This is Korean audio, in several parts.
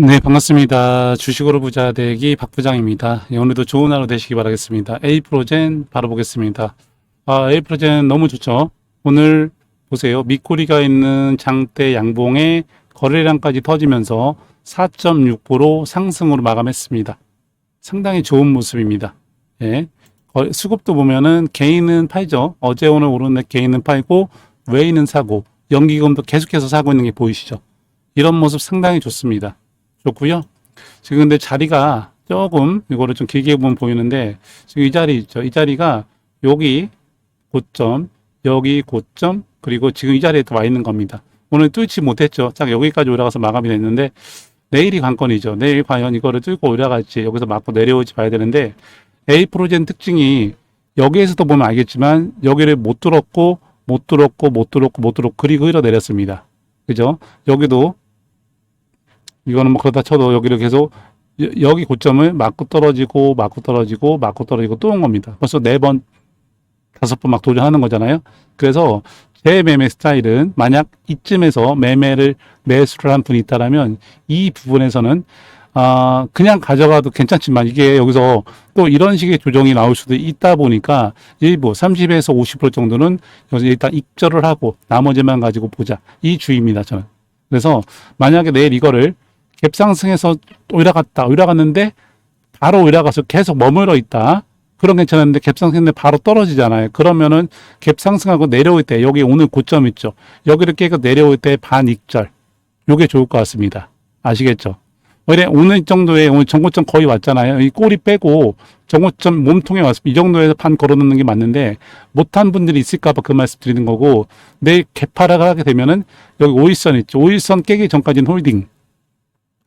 네, 반갑습니다. 주식으로 부자 되기 박 부장입니다. 예, 오늘도 좋은 하루 되시기 바라겠습니다. 에이프로젠 바로 보겠습니다. 아, 에이프로젠 너무 좋죠? 오늘 보세요. 밑꼬리가 있는 장대 양봉에 거래량까지 터지면서 4.6% 상승으로 마감했습니다. 상당히 좋은 모습입니다. 예. 거- 수급도 보면은 개인은 팔죠. 어제 오늘 오르는 개인은 팔고 외인은 사고 연기금도 계속해서 사고 있는 게 보이시죠? 이런 모습 상당히 좋습니다. 좋고요. 지금 근데 자리가 조금 이거를 좀 길게 보면 보이는데 지금 이 자리 있죠. 이 자리가 여기 고점, 여기 고점, 그리고 지금 이 자리에 또와 있는 겁니다. 오늘 뚫지 못했죠. 딱 여기까지 올라가서 마감이 됐는데 내일이 관건이죠. 내일 과연 이거를 뚫고 올라갈지 여기서 맞고 내려올지 봐야 되는데 A 프로젠 특징이 여기에서도 보면 알겠지만 여기를 못 뚫었고 못 뚫었고 못 뚫었고 못 뚫었고 그리고 흘러 내렸습니다. 그죠? 여기도 이거는 뭐 그러다 쳐도 여기를 계속 여- 여기 고점을 맞고 떨어지고 맞고 떨어지고 맞고 떨어지고 또 온 겁니다. 벌써 네 번, 다섯 번 막 도전하는 거잖아요. 그래서 제 매매 스타일은 만약 이쯤에서 매매를 매수를 한 분이 있다라면 이 부분에서는 아 그냥 가져가도 괜찮지만 이게 여기서 또 이런 식의 조정이 나올 수도 있다 보니까 일부 30에서 50% 정도는 여기서 일단 입절을 하고 나머지만 가지고 보자 이 주의입니다 저는. 그래서 만약에 내일 이거를 갭상승해서 올라갔다 올라갔는데 바로 올라가서 계속 머물러 있다. 그런 괜찮은데 갭상승인데 바로 떨어지잖아요. 그러면은 갭상승하고 내려올 때 여기 오늘 고점 있죠? 여기를 깨고 내려올 때 반익절. 요게 좋을 것 같습니다. 아시겠죠? 원래 오늘 정도에 오늘 정고점 거의 왔잖아요. 이 꼬리 빼고 정고점 몸통에 왔을 이 정도에서 판 걸어놓는 게 맞는데 못한 분들이 있을까봐 그 말씀 드리는 거고 내일 개파락을 하게 되면은 여기 오일선 있죠? 오일선 깨기 전까지는 홀딩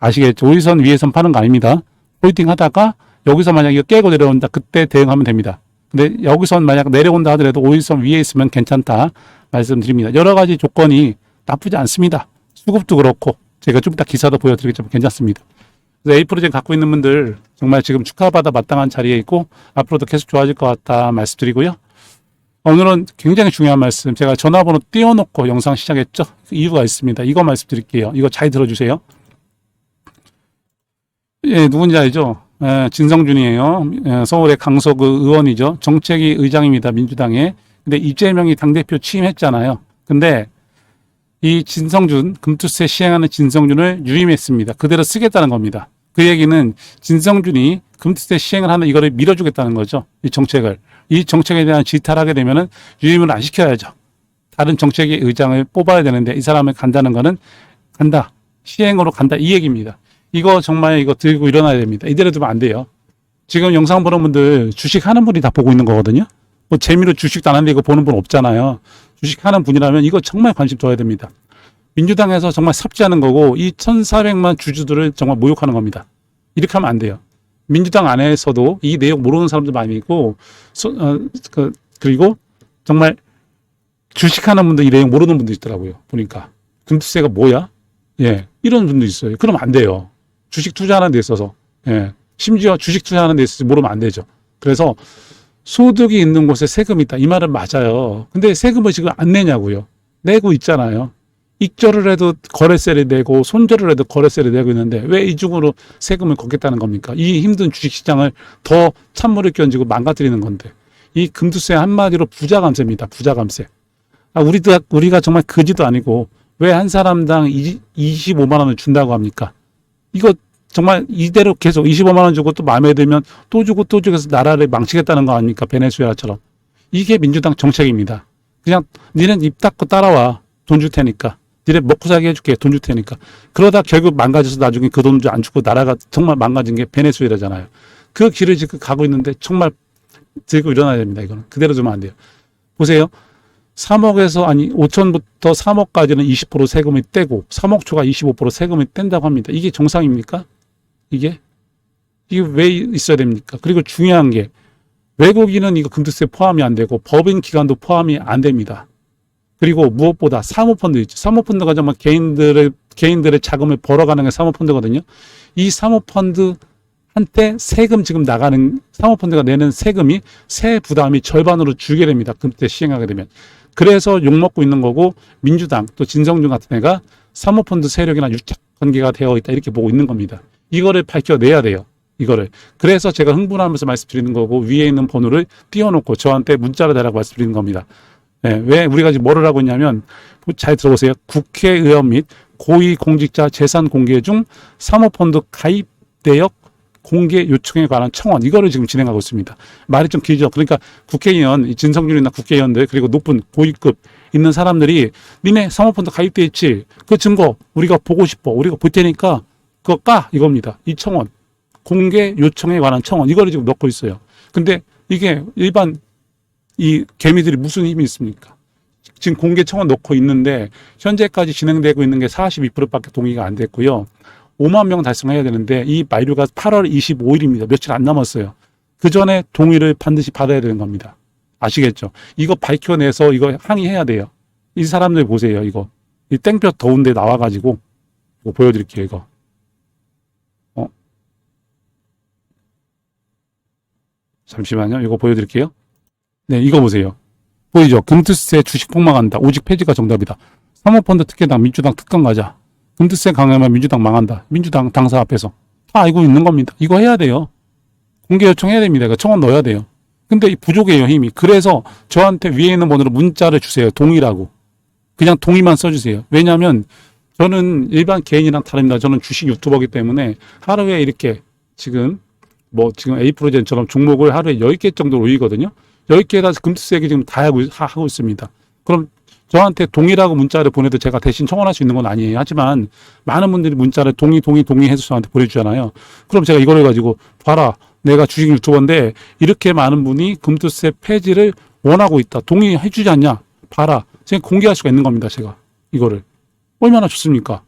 아시겠죠? 오일선 위에선 파는 거 아닙니다. 홀딩 하다가 여기서 만약 이거 깨고 내려온다. 그때 대응하면 됩니다. 근데 여기선 만약 내려온다 하더라도 오일선 위에 있으면 괜찮다. 말씀드립니다. 여러 가지 조건이 나쁘지 않습니다. 수급도 그렇고 제가 좀 이따 기사도 보여드리겠지만 괜찮습니다. 그래서 A 프로젝트 갖고 있는 분들 정말 지금 축하받아 마땅한 자리에 있고 앞으로도 계속 좋아질 것 같다 말씀드리고요. 오늘은 굉장히 중요한 말씀 제가 전화번호 띄워놓고 영상 시작했죠. 이유가 있습니다. 이거 말씀드릴게요. 이거 잘 들어주세요. 예, 누군지 알죠? 예, 진성준이에요. 예, 서울의 강서구 의원이죠. 정책위 의장입니다. 민주당에. 근데 이재명이 당대표 취임했잖아요. 근데 이 진성준, 금투세 시행하는 진성준을 유임했습니다. 그대로 쓰겠다는 겁니다. 그 얘기는 진성준이 금투세 시행을 하는 이거를 밀어주겠다는 거죠. 이 정책을. 이 정책에 대한 질타를 하게 되면은 유임을 안 시켜야죠. 다른 정책위 의장을 뽑아야 되는데 이 사람을 간다는 거는 간다. 시행으로 간다. 이 얘기입니다. 이거 정말 이거 들고 일어나야 됩니다. 이대로 두면 안 돼요. 지금 영상 보는 분들 주식 하는 분이 다 보고 있는 거거든요. 뭐 재미로 주식도 안 하는데 이거 보는 분 없잖아요. 주식 하는 분이라면 이거 정말 관심 둬야 됩니다. 민주당에서 정말 섭지하는 거고 이 1,400만 주주들을 정말 모욕하는 겁니다. 이렇게 하면 안 돼요. 민주당 안에서도 이 내용 모르는 사람들 많이 있고 소- 어, 그, 그리고 정말 주식하는 분들 이 내용 모르는 분도 있더라고요. 보니까 금투세가 뭐야? 예, 이런 분도 있어요. 그러면 안 돼요. 주식 투자하는 데 있어서 예, 심지어 주식 투자하는 데 있어서 모르면 안 되죠. 그래서 소득이 있는 곳에 세금이 있다. 이 말은 맞아요. 근데 세금을 지금 안 내냐고요. 내고 있잖아요. 익절을 해도 거래세를 내고 손절을 해도 거래세를 내고 있는데 왜 이중으로 세금을 걷겠다는 겁니까? 이 힘든 주식시장을 더 찬물을 끼얹고 망가뜨리는 건데 이 금투세 한마디로 부자 감세입니다. 부자 감세. 아, 우리도 우리가 정말 거지도 아니고 왜 한 사람당 25만 원을 준다고 합니까? 이거 정말 이대로 계속 25만 원 주고 또 마음에 들면 또 주고 또 주고 해서 나라를 망치겠다는 거 아닙니까? 베네수엘라처럼. 이게 민주당 정책입니다. 그냥 니는 입 닫고 따라와. 돈 줄 테니까. 니네 먹고 살게 해줄게. 돈 줄 테니까. 그러다 결국 망가져서 나중에 그 돈 안 주고 나라가 정말 망가진 게 베네수엘라잖아요. 그 길을 지금 가고 있는데 정말 들고 일어나야 됩니다. 이거는. 그대로 두면 안 돼요. 보세요. 3억에서 아니 5천부터 3억까지는 20% 세금을 떼고 3억 초가 25% 세금을 뗀다고 합니다. 이게 정상입니까? 이게 이게 왜 있어야 됩니까? 그리고 중요한 게 외국인은 이거 금투세 포함이 안 되고 법인 기관도 포함이 안 됩니다. 그리고 무엇보다 사모펀드 있죠. 사모펀드가 정말 개인들의 개인들의 자금을 벌어가는 게 사모펀드거든요. 이 사모펀드 한때 세금 지금 나가는 사모펀드가 내는 세금이 세 부담이 절반으로 줄게 됩니다. 그때 시행하게 되면. 그래서 욕먹고 있는 거고 민주당 또 진성준 같은 애가 사모펀드 세력이나 유착 관계가 되어 있다 이렇게 보고 있는 겁니다. 이거를 밝혀내야 돼요. 이거를. 그래서 제가 흥분하면서 말씀드리는 거고 위에 있는 번호를 띄워놓고 저한테 문자를 대라고 말씀드리는 겁니다. 예, 왜 우리가 지금 뭐를 하고 있냐면 잘 들어보세요. 국회의원 및 고위공직자 재산 공개 중 사모펀드 가입 내역 공개 요청에 관한 청원 이거를 지금 진행하고 있습니다. 말이 좀 길죠. 그러니까 국회의원 이 진성준이나 국회의원들 그리고 높은 고위급 있는 사람들이 니네 사모펀드 가입돼 있지 그 증거 우리가 보고 싶어 우리가 볼 테니까 그거 까 이겁니다. 이 청원 공개 요청에 관한 청원 이거를 지금 넣고 있어요. 근데 이게 일반 이 개미들이 무슨 힘이 있습니까? 지금 공개 청원 넣고 있는데 현재까지 진행되고 있는 게 42%밖에 동의가 안 됐고요. 5만 명 달성해야 되는데 이 만료가 8월 25일입니다. 며칠 안 남았어요. 그 전에 동의를 반드시 받아야 되는 겁니다. 아시겠죠? 이거 밝혀내서 이거 항의해야 돼요. 이 사람들 보세요. 이거 이 땡볕 더운데 나와가지고 이거 보여드릴게요. 이거 어 잠시만요. 이거 보여드릴게요. 네, 이거 보세요. 보이죠? 금투세 주식 폭망한다. 오직 폐지가 정답이다. 사모펀드 특혜당 민주당 특강 가자. 금투세 강하면 민주당 망한다. 민주당 당사 앞에서. 다 알고 있는 겁니다. 이거 해야 돼요. 공개 요청해야 됩니다. 이거 청원 넣어야 돼요. 근데 이 부족해요, 힘이. 그래서 저한테 위에 있는 번호로 문자를 주세요. 동의라고. 그냥 동의만 써주세요. 왜냐하면 저는 일반 개인이랑 다릅니다. 저는 주식 유튜버기 때문에 하루에 이렇게 지금 뭐 지금 A 프로젠처럼 종목을 하루에 10개 정도 올리거든요. 10개에다 금투세기 지금 다 하고, 하고 있습니다. 그럼 저한테 동의라고 문자를 보내도 제가 대신 청원할 수 있는 건 아니에요. 하지만 많은 분들이 문자를 동의, 동의, 동의해서 저한테 보내주잖아요. 그럼 제가 이걸 가지고 봐라. 내가 주식 유튜버인데 이렇게 많은 분이 금투세 폐지를 원하고 있다. 동의해 주지 않냐? 봐라. 제가 공개할 수가 있는 겁니다. 제가 이거를. 얼마나 좋습니까?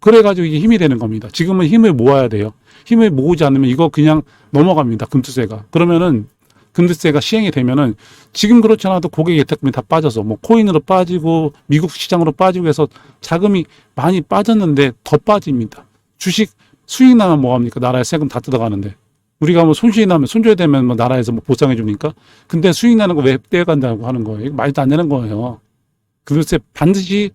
그래가지고 이게 힘이 되는 겁니다. 지금은 힘을 모아야 돼요. 힘을 모으지 않으면 이거 그냥 넘어갑니다. 금투세가. 그러면은 금투세가 시행이 되면은 지금 그렇지 않아도 고객 예탁금이 다 빠져서 뭐 코인으로 빠지고 미국 시장으로 빠지고 해서 자금이 많이 빠졌는데 더 빠집니다. 주식 수익 나면 뭐합니까? 나라에 세금 다 뜯어가는데. 우리가 뭐 손실이 나면 손절 되면 뭐 나라에서 뭐 보상해 줍니까? 근데 수익 나는 거 왜 떼어간다고 하는 거예요? 말도 안 되는 거예요. 금투세 반드시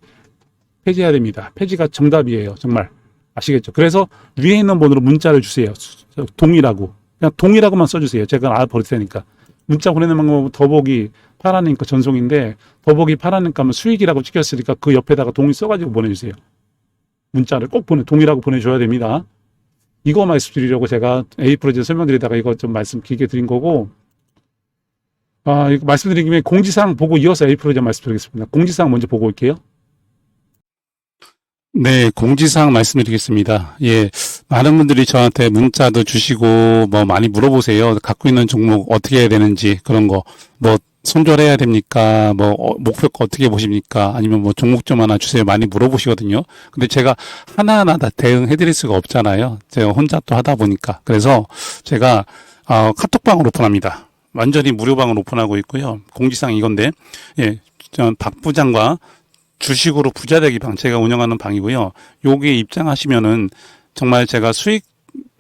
폐지해야 됩니다. 폐지가 정답이에요. 정말. 아시겠죠? 그래서 위에 있는 번호로 문자를 주세요. 동의라고. 그냥 동의라고만 써주세요. 제가 알아버릴 테니까. 문자 보내는 방법은 더보기 파라니까 전송인데 더보기 파라니까 하면 수익이라고 찍혔으니까 그 옆에다가 동의 써가지고 보내주세요. 문자를 꼭 보내, 동의라고 보내줘야 됩니다. 이거 말씀드리려고 제가 A 프로젝트 설명드리다가 이거 좀 말씀 길게 드린 거고, 아, 이거 말씀드린 김에 공지사항 보고 이어서 A 프로젝트 말씀드리겠습니다. 공지사항 먼저 보고 올게요. 네, 공지사항 말씀드리겠습니다. 예, 많은 분들이 저한테 문자도 주시고 뭐 많이 물어보세요. 갖고 있는 종목 어떻게 해야 되는지 그런 거. 뭐 손절해야 됩니까? 뭐 어, 목표가 어떻게 보십니까? 아니면 뭐 종목 좀 하나 주세요. 많이 물어보시거든요. 근데 제가 하나하나 다 대응해 드릴 수가 없잖아요. 제가 혼자 또 하다 보니까. 그래서 제가 어, 카톡방을 오픈합니다. 완전히 무료방을 오픈하고 있고요. 공지사항 이건데 예, 저박 부장과 주식으로 부자 되기 방 제가 운영하는 방이고요. 여기에 입장하시면은 정말 제가 수익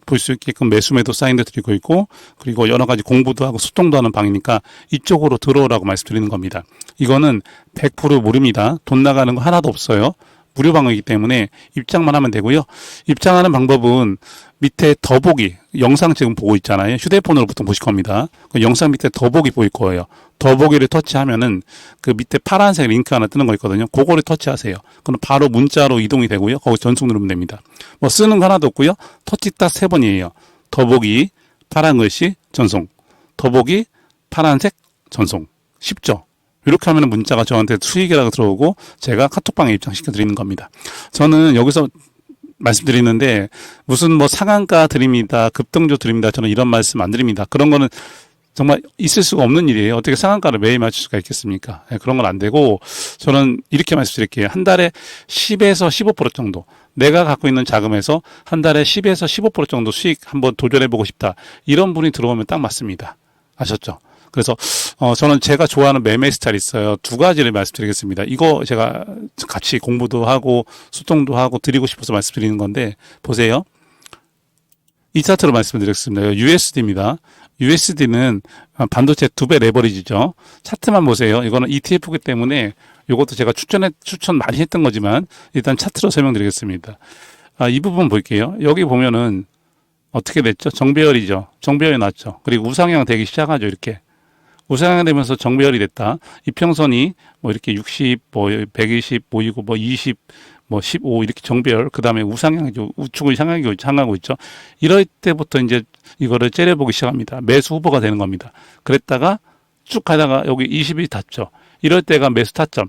볼 수 있게끔 매수 매도 사인도 드리고 있고 그리고 여러 가지 공부도 하고 소통도 하는 방이니까 이쪽으로 들어오라고 말씀드리는 겁니다. 이거는 100% 무료입니다. 돈 나가는 거 하나도 없어요. 무료 방이기 때문에 입장만 하면 되고요. 입장하는 방법은 밑에 더보기 영상 지금 보고 있잖아요. 휴대폰으로 보통 보실 겁니다. 그 영상 밑에 더보기 보일 거예요. 더보기를 터치하면은 그 밑에 파란색 링크 하나 뜨는 거 있거든요. 그거를 터치하세요. 그럼 바로 문자로 이동이 되고요. 거기 전송 누르면 됩니다. 뭐 쓰는 거 하나도 없고요. 터치 딱 세 번이에요. 더보기 파란 글씨 전송. 더보기 파란색 전송. 쉽죠? 이렇게 하면 문자가 저한테 수익이라고 들어오고 제가 카톡방에 입장시켜 드리는 겁니다. 저는 여기서 말씀드리는데 무슨 뭐 상한가 드립니다. 급등조 드립니다. 저는 이런 말씀 안 드립니다. 그런 거는 정말 있을 수가 없는 일이에요. 어떻게 상한가를 매일 맞출 수가 있겠습니까? 네, 그런 건 안 되고 저는 이렇게 말씀드릴게요. 한 달에 10에서 15% 정도 내가 갖고 있는 자금에서 한 달에 10에서 15% 정도 수익 한번 도전해 보고 싶다. 이런 분이 들어오면 딱 맞습니다. 아셨죠? 그래서 어 저는 제가 좋아하는 매매 스타일 있어요. 두 가지를 말씀드리겠습니다. 이거 제가 같이 공부도 하고 소통도 하고 드리고 싶어서 말씀드리는 건데 보세요. 이 차트로 말씀드리겠습니다. USD입니다. USD는 반도체 두 배 레버리지죠. 차트만 보세요. 이거는 ETF이기 때문에 이것도 제가 추천해 추천 많이 했던 거지만 일단 차트로 설명드리겠습니다. 아, 이 부분 볼게요. 여기 보면은 어떻게 됐죠? 정배열이죠. 정배열이 났죠. 그리고 우상향 되기 시작하죠. 이렇게. 우상향 되면서 정배열이 됐다. 이평선이 뭐 이렇게 60, 뭐 120 보이고 뭐 20, 뭐 15 이렇게 정배열. 그 다음에 우상향이죠. 우측을 향하고, 향하고 있죠. 이럴 때부터 이제 이거를 째려보기 시작합니다. 매수 후보가 되는 겁니다. 그랬다가 쭉 가다가 여기 20이 닿죠. 이럴 때가 매수 타점.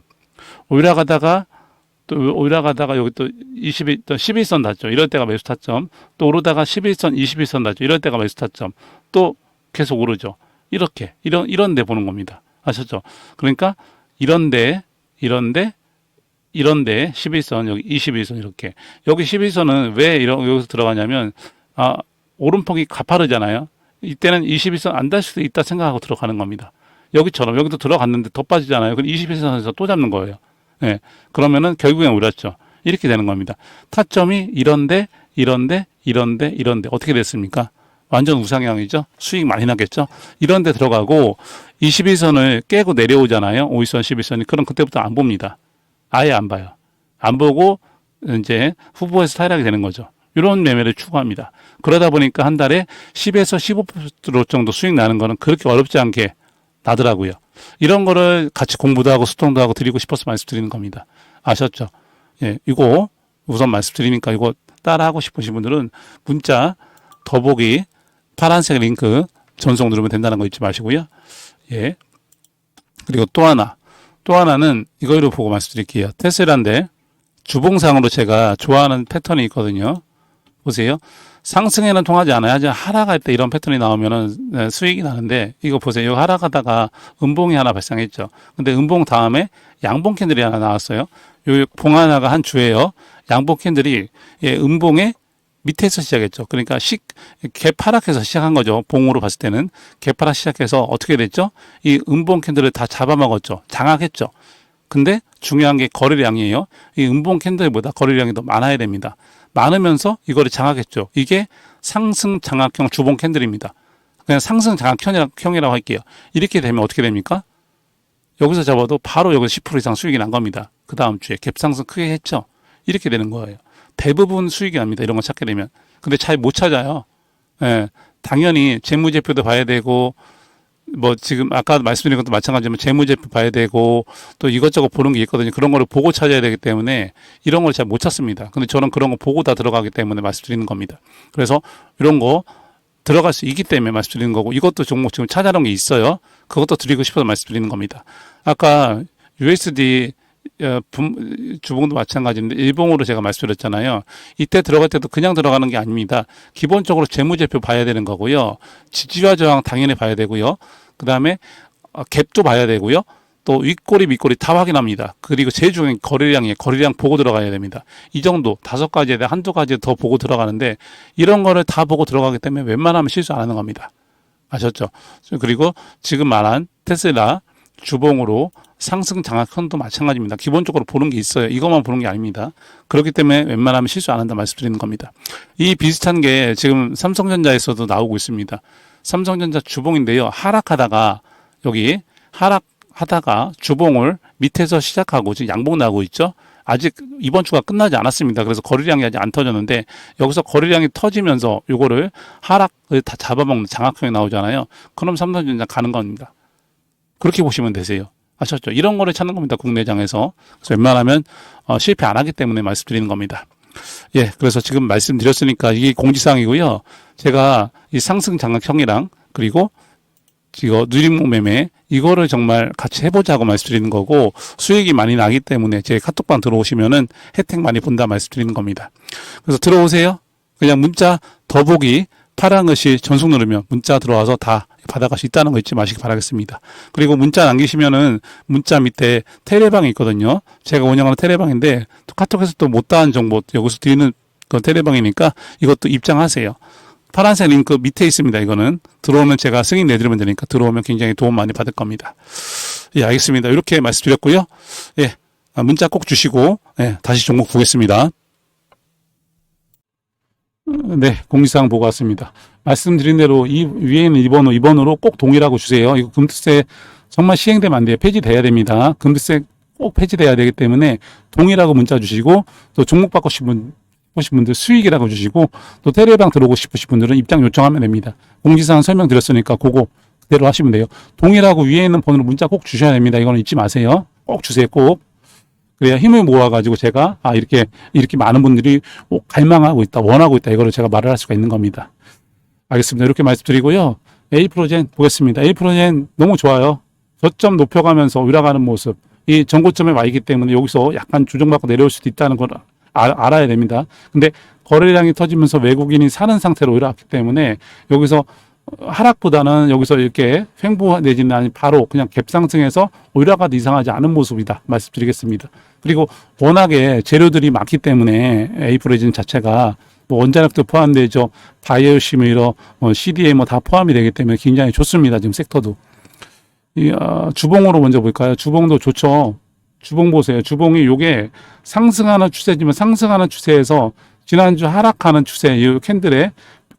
올라가다가 또 올라가다가 여기 또 20일, 또 11선 닿죠. 이럴 때가 매수 타점. 또 오르다가 11선, 21선 닿죠. 이럴 때가 매수 타점. 또 계속 오르죠. 이렇게 이런 이런 데 보는 겁니다. 아셨죠? 그러니까 이런 데 이런 데 이런 데 11선 여기 21선 이렇게 여기 11선은 왜 이런 여기서 들어가냐면 아 오른폭이 가파르잖아요. 이때는 21선 안 달 수도 있다 생각하고 들어가는 겁니다. 여기처럼 여기도 들어갔는데 더 빠지잖아요. 그럼 21선에서 또 잡는 거예요. 예. 그러면은 결국엔 올랐죠. 이렇게 되는 겁니다. 타점이 이런데 이런데 이런데 이런데 어떻게 됐습니까? 완전 우상향이죠. 수익 많이 나겠죠. 이런 데 들어가고 21선을 깨고 내려오잖아요. 5일선, 11선이. 그럼 그때부터 안 봅니다. 아예 안 봐요. 안 보고 이제 후보에서 탈락이 되는 거죠. 이런 매매를 추구합니다. 그러다 보니까 한 달에 10에서 15% 정도 수익 나는 거는 그렇게 어렵지 않게 나더라고요. 이런 거를 같이 공부도 하고 소통도 하고 드리고 싶어서 말씀드리는 겁니다. 아셨죠? 예, 이거 우선 말씀드리니까 이거 따라하고 싶으신 분들은 문자 더보기 파란색 링크 전송 누르면 된다는 거 잊지 마시고요. 예. 그리고 또 하나, 또 하나는 이거로 보고 말씀드릴게요. 테슬라인데 주봉상으로 제가 좋아하는 패턴이 있거든요. 보세요. 상승에는 통하지 않아요. 하지만 하락할 때 이런 패턴이 나오면은 네, 수익이 나는데 이거 보세요. 하락하다가 음봉이 하나 발생했죠. 근데 음봉 다음에 양봉 캔들이 하나 나왔어요. 요 봉 하나가 한 주예요. 양봉 캔들이 예, 음봉의 밑에서 시작했죠. 그러니까 식, 개파락해서 시작한 거죠. 봉으로 봤을 때는. 개파락 시작해서 어떻게 됐죠? 이 음봉 캔들을 다 잡아먹었죠. 장악했죠. 근데 중요한 게 거래량이에요. 이 음봉 캔들보다 거래량이 더 많아야 됩니다. 많으면서 이거를 장악했죠. 이게 상승 장악형 주봉 캔들입니다. 그냥 상승 장악형이라고 할게요. 이렇게 되면 어떻게 됩니까? 여기서 잡아도 바로 여기서 10% 이상 수익이 난 겁니다. 그 다음 주에 갭상승 크게 했죠. 이렇게 되는 거예요. 대부분 수익이 납니다. 이런 거 찾게 되면. 근데 잘 못 찾아요. 예. 당연히 재무제표도 봐야 되고, 뭐 지금 아까 말씀드린 것도 마찬가지지만 재무제표 봐야 되고 또 이것저것 보는 게 있거든요. 그런 거를 보고 찾아야 되기 때문에 이런 걸 잘 못 찾습니다. 근데 저는 그런 거 보고 다 들어가기 때문에 말씀드리는 겁니다. 그래서 이런 거 들어갈 수 있기 때문에 말씀드리는 거고 이것도 종목 지금 찾아놓은 게 있어요. 그것도 드리고 싶어서 말씀드리는 겁니다. 아까 USD 주봉도 마찬가지인데 일봉으로 제가 말씀드렸잖아요. 이때 들어갈 때도 그냥 들어가는 게 아닙니다. 기본적으로 재무제표 봐야 되는 거고요. 지지와 저항 당연히 봐야 되고요. 그 다음에 갭도 봐야 되고요. 또 윗꼬리 밑꼬리 다 확인합니다. 그리고 제일 중요한 게 거래량이에요. 거래량 보고 들어가야 됩니다. 이 정도 다섯 가지에 대해 한두 가지 더 보고 들어가는데 이런 거를 다 보고 들어가기 때문에 웬만하면 실수 안 하는 겁니다. 아셨죠? 그리고 지금 말한 테슬라 주봉으로 상승 장악형도 마찬가지입니다. 기본적으로 보는 게 있어요. 이것만 보는 게 아닙니다. 그렇기 때문에 웬만하면 실수 안 한다 말씀드리는 겁니다. 이 비슷한 게 지금 삼성전자에서도 나오고 있습니다. 삼성전자 주봉인데요. 하락하다가 여기 하락하다가 주봉을 밑에서 시작하고 지금 양봉 나고 있죠. 아직 이번 주가 끝나지 않았습니다. 그래서 거래량이 아직 안 터졌는데 여기서 거래량이 터지면서 요거를 하락을 다 잡아먹는 장악형이 나오잖아요. 그럼 삼성전자 가는 겁니다. 그렇게 보시면 되세요. 아셨죠? 이런 거를 찾는 겁니다. 국내장에서. 그래서 웬만하면 어, 실패 안 하기 때문에 말씀드리는 겁니다. 예, 그래서 지금 말씀드렸으니까 이게 공지사항이고요. 제가 이 상승 장악형이랑 그리고 이거 누림목 매매 이거를 정말 같이 해보자고 말씀드리는 거고 수익이 많이 나기 때문에 제 카톡방 들어오시면은 혜택 많이 본다 말씀드리는 겁니다. 그래서 들어오세요. 그냥 문자 더보기 파랑것이 전송 누르면 문자 들어와서 다 받아갈 수 있다는 거 잊지 마시기 바라겠습니다. 그리고 문자 남기시면은 문자 밑에 테레방이 있거든요. 제가 운영하는 테레방인데 또 카톡에서 또 못다한 정보 여기서 드리는 그 테레방이니까 이것도 입장하세요. 파란색 링크 밑에 있습니다. 이거는 들어오면 제가 승인 내드리면 되니까 들어오면 굉장히 도움 많이 받을 겁니다. 예, 알겠습니다. 이렇게 말씀드렸고요. 예, 아, 문자 꼭 주시고 예, 다시 종목 보겠습니다. 네, 공지사항 보고 왔습니다. 말씀드린 대로 이 위에는 2번호, 2번으로 꼭 동일하고 주세요. 이거 금투세 정말 시행되면 안 돼요. 폐지돼야 됩니다. 금투세 꼭 폐지돼야 되기 때문에 동일하고 문자 주시고 또 종목 바꾸신 분 싶으신 분들 수익이라고 주시고 또 테레방 들어오고 싶으신 분들은 입장 요청하면 됩니다. 공지사항 설명드렸으니까 그거 그대로 하시면 돼요. 동일하고 위에 있는 번호로 문자 꼭 주셔야 됩니다. 이거는 잊지 마세요. 꼭 주세요. 꼭. 그래야 힘을 모아가지고 제가 아 이렇게 이렇게 많은 분들이 꼭 갈망하고 있다, 원하고 있다 이거를 제가 말을 할 수가 있는 겁니다. 알겠습니다. 이렇게 말씀드리고요. A 프로젠 보겠습니다. A 프로젠 너무 좋아요. 저점 높여가면서 올라가는 모습. 이 전고점에 와 있기 때문에 여기서 약간 조정받고 내려올 수도 있다는 걸 알, 알아야 됩니다. 근데 거래량이 터지면서 외국인이 사는 상태로 올라왔기 때문에 여기서 하락보다는 여기서 이렇게 횡보 내지는 아니 바로 그냥 갭상승해서 올라가도 이상하지 않은 모습이다 말씀드리겠습니다. 그리고 워낙에 재료들이 많기 때문에 에이프레진 자체가 뭐 원자력도 포함되죠. 바이오시밀러, 뭐 CDA 뭐 다 포함이 되기 때문에 굉장히 좋습니다. 지금 섹터도. 이 아, 주봉으로 먼저 볼까요? 주봉도 좋죠. 주봉 보세요. 주봉이 요게 상승하는 추세지만 상승하는 추세에서 지난주 하락하는 추세 이 캔들에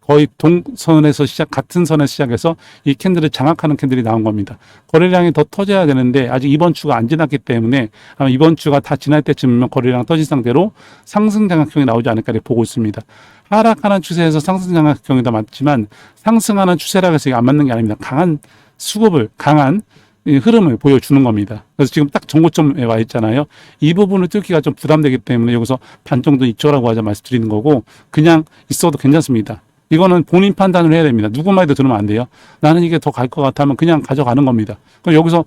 거의 동선에서 시작 같은 선에서 시작해서 이 캔들을 장악하는 캔들이 나온 겁니다. 거래량이 더 터져야 되는데 아직 이번 주가 안 지났기 때문에 아마 이번 주가 다 지날 때쯤이면 거래량 터진 상태로 상승 장악형이 나오지 않을까 보고 있습니다. 하락하는 추세에서 상승 장악형이다 맞지만 상승하는 추세라고 해서 이게 안 맞는 게 아닙니다. 강한 수급을 강한 이 흐름을 보여주는 겁니다. 그래서 지금 딱 정고점에 와 있잖아요. 이 부분을 뚫기가 좀 부담되기 때문에 여기서 반 정도 있죠라고 하자 말씀드리는 거고 그냥 있어도 괜찮습니다. 이거는 본인 판단을 해야 됩니다. 누구 말도 들으면 안 돼요. 나는 이게 더 갈 것 같다면 그냥 가져가는 겁니다. 그럼 여기서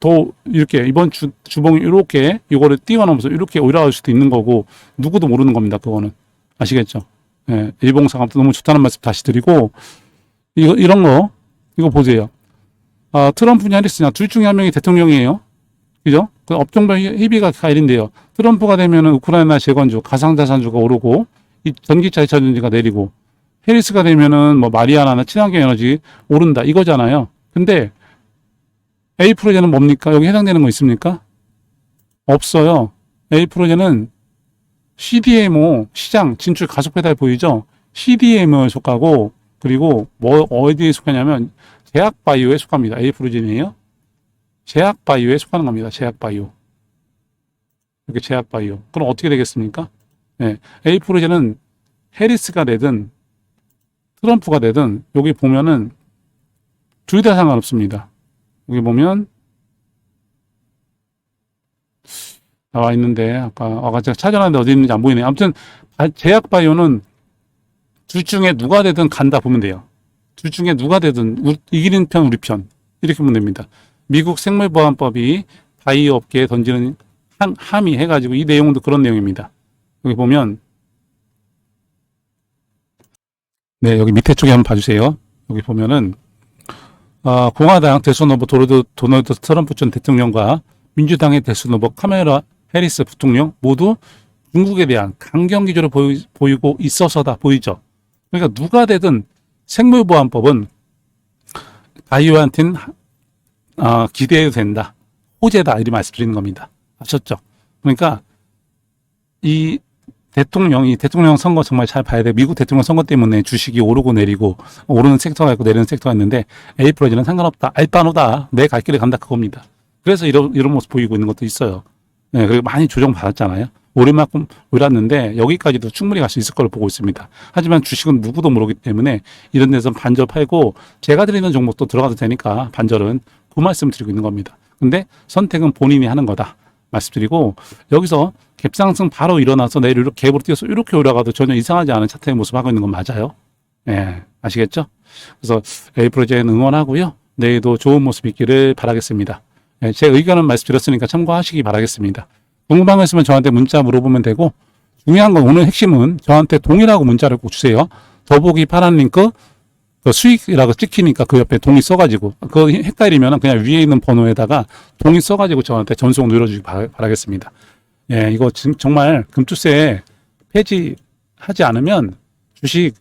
더 이렇게 이번 주 주봉이 이렇게 이거를 뛰어넘어서 이렇게 올라갈 수도 있는 거고 누구도 모르는 겁니다. 그거는 아시겠죠? 예, 일봉 상업도 너무 좋다는 말씀 다시 드리고 이거 이런 거 이거 보세요. 아, 트럼프냐 해리스냐 둘 중에 한 명이 대통령이에요. 그죠? 그 업종별 희비가 가일인데요. 트럼프가 되면은 우크라이나 재건주, 가상자산주가 오르고 이 전기차 2차 전지가 내리고 해리스가 되면은 뭐 마리아나나 친환경 에너지 오른다 이거잖아요. 근데 A 프로제는 뭡니까? 여기 해당되는 거 있습니까? 없어요. A 프로제는 CDMO 시장 진출 가속 페달 보이죠? CDMO에 속하고 그리고 뭐 어디에 속하냐면 제약 바이오에 속합니다. A 프로젠이에요. 제약 바이오에 속하는 겁니다. 제약 바이오. 이렇게 제약 바이오. 그럼 어떻게 되겠습니까? 네. A 프로젠은 해리스가 되든 트럼프가 되든 여기 보면은 둘 다 상관없습니다. 여기 보면 나와 있는데 아까 아까 제가 찾아놨는데 어디 있는지 안 보이네요. 아무튼 바- 제약 바이오는 둘 중에 누가 되든 간다 보면 돼요. 둘 중에 누가 되든 우- 이기는 편 우리 편 이렇게 보면 됩니다. 미국 생물보안법이 바이오 업계에 던지는 한, 함의 해가지고 이 내용도 그런 내용입니다. 여기 보면 네 여기 밑에 쪽에 한번 봐주세요. 여기 보면은 아, 공화당 대선 후보 도널드, 도널드 트럼프 전 대통령과 민주당의 대선 후보 카메라 해리스 부통령 모두 중국에 대한 강경 기조를 보이, 보이고 있어서다 보이죠. 그러니까 누가 되든 생물보안법은 바이오한테는 아, 기대해도 된다. 호재다. 이렇게 말씀드리는 겁니다. 아셨죠? 그러니까 이 대통령, 이 대통령 선거 정말 잘 봐야 돼. 미국 대통령 선거 때문에 주식이 오르고 내리고 오르는 섹터가 있고 내리는 섹터가 있는데 A 프로지는 상관없다. 알바노다. 내 갈 길을 간다. 그겁니다. 그래서 이런, 이런 모습 보이고 있는 것도 있어요. 네, 그리고 많이 조정 받았잖아요. 오랜만큼 올랐는데 여기까지도 충분히 갈 수 있을 걸로 보고 있습니다. 하지만 주식은 누구도 모르기 때문에 이런 데서 반절 팔고 제가 드리는 종목도 들어가도 되니까 반절은 그 말씀 드리고 있는 겁니다. 근데 선택은 본인이 하는 거다. 말씀드리고 여기서 갭상승 바로 일어나서 내일 이렇게 갭으로 뛰어서 이렇게 올라가도 전혀 이상하지 않은 차트의 모습 하고 있는 건 맞아요. 예, 아시겠죠? 그래서 프로젝트 응원하고요. 내일도 좋은 모습 있기를 바라겠습니다. 예, 제 의견은 말씀드렸으니까 참고하시기 바라겠습니다. 궁금한 거 있으면 저한테 문자 물어보면 되고 중요한 건 오늘 핵심은 저한테 동일하고 문자를 꼭 주세요. 더보기 파란 링크 그 수익이라고 찍히니까 그 옆에 동의 써가지고 그 헷갈리면 그냥 위에 있는 번호에다가 동의 써가지고 저한테 전송 눌러주기 바, 바라겠습니다. 예, 이거 지금 정말 금투세 폐지하지 않으면 주식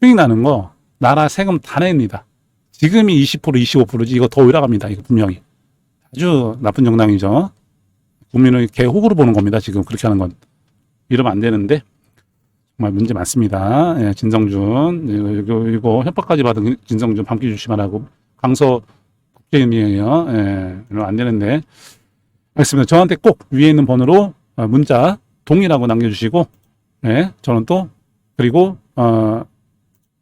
수익 나는 거 나라 세금 다 냅니다. 지금이 20% 25%지 이거 더 올라갑니다. 이거 분명히 아주 나쁜 정당이죠. 국민을 개호구로 보는 겁니다. 지금 그렇게 하는 건 이러면 안 되는데 정말 문제 많습니다. 예, 진성준 이거, 이거, 이거 협박까지 받은 진성준 밤기 조심하라고 강서 국회의원이에요. 예, 이러면 안 되는데 알겠습니다. 저한테 꼭 위에 있는 번호로 어, 문자 동의라고 남겨주시고 네, 저는 또 그리고 어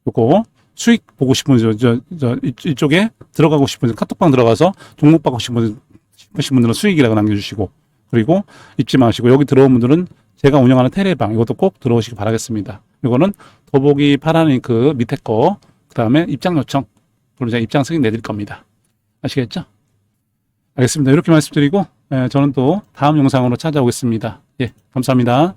요거 수익 보고 싶은 저, 저, 저 이- 이쪽에 들어가고 싶은 카톡방 들어가서 종목 받고 싶은 분- 싶으신 분들은 수익이라고 남겨주시고 그리고 잊지 마시고 여기 들어온 분들은 제가 운영하는 테레방 이것도 꼭 들어오시기 바라겠습니다. 이거는 더보기 파란 링크 밑에 거 그 다음에 입장 요청 그럼 제가 입장 승인 내드릴 겁니다. 아시겠죠? 알겠습니다. 이렇게 말씀드리고 예, 저는 또 다음 영상으로 찾아오겠습니다. 예, 감사합니다.